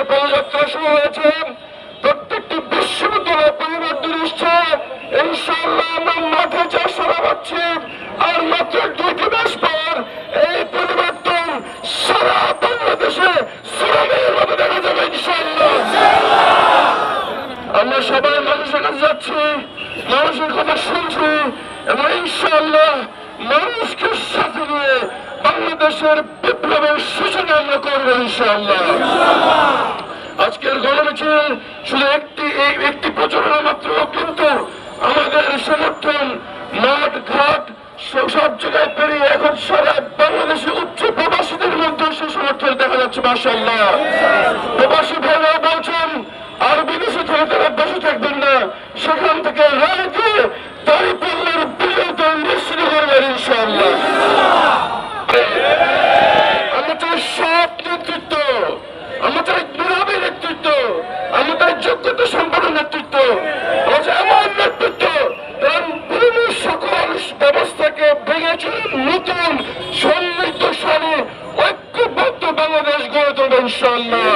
বিশ্ববিদ্যালয়ের পদযাত্রা শুরু হয়েছে। প্রত্যেকটি বিশ্ববিদ্যালয় পরিবর্তন এসছে। ইনশাআল্লাহ আমরা মাঠে যা সারা পাচ্ছি, আর মাত্র দুইটি মাস পর এই পরিবর্তন সারা বাংলাদেশে সুনামের মতো দেখা যাবে আমরা সবাই মানুষের কাছে যাচ্ছি, মানুষের কথা শুনছি, এবং ইনশাআল্লাহ মানুষকে সাথে নিয়ে বাংলাদেশের বিপ্লবের সূচনা আমরা করব ইনশাআল্লাহ। আজকের গণমিছিল শুধু একটি একটি প্রচারণা মাত্র, কিন্তু আমাদের সমর্থন মাঠ, ঘাট সব জায়গায় পেরিয়ে এখন সারা বাংলাদেশে উচ্চ প্রবাসীদের মধ্যে সে সমর্থন দেখা যাচ্ছে মাসাল্লাহ যোগ্যতা সম্পন্ন নেতৃত্ব এমন নেতৃত্ব সকল ব্যবস্থাকে ভেঙেছে নতুন সমৃদ্ধশালী, ঐক্যবদ্ধ বাংলাদেশ গড়ে তুলবে ইনশাআল্লাহ।